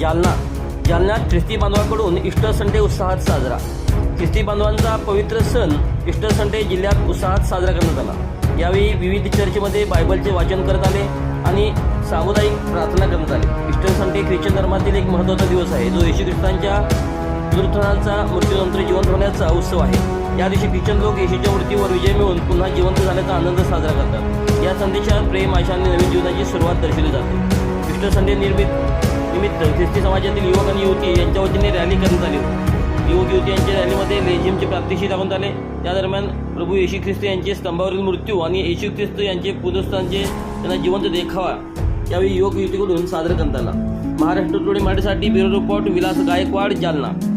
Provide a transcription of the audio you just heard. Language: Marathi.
जालना जालन्यात ख्रिस्ती बांधवाकडून इस्टर संडे उत्साहात साजरा. ख्रिस्ती बांधवांचा पवित्र सण इस्टर संडे जिल्ह्यात उत्साहात साजरा करण्यात आला. यावेळी विविध चर्चमध्ये बायबलचे वाचन करत आले आणि सामुदायिक प्रार्थना करण्यात आली. इस्टर संडे ख्रिश्चन धर्मातील एक महत्त्वाचा दिवस आहे. जो येशू ख्रिस्तांच्या पुनरुत्थानाचा मृत्यूनंतर जिवंत होण्याचा उत्सव आहे. या दिवशी ख्रिश्चन लोक येशूच्या मृत्यूवर विजय मिळवून पुन्हा जिवंत झाल्याचा आनंद साजरा करतात. या संदेशात प्रेम आशा आणि नवीन जीवनाची सुरुवात दर्शवली जाते. इस्टर संडे निर्मित निमित्त ख्रिस्ती समाजातील युवक आणि युवती यांच्या वतीने रॅली करण्यात आली होती. युवक युवती यांच्या रॅलीमध्ये लेझिमचे प्राप्तिशी दाखवण्यात आले. त्या दरम्यान प्रभू येशू ख्रिस्त यांचे स्तंभावरील मृत्यू आणि येशू ख्रिस्त यांचे पुनरुत्थानचे त्यांना जिवंत देखावा यावेळी युवक युवतीकडून सादर करण्यात आला. महाराष्ट्र टुडे मराठीसाठी ब्युरो रिपोर्ट विलास गायकवाड जालना.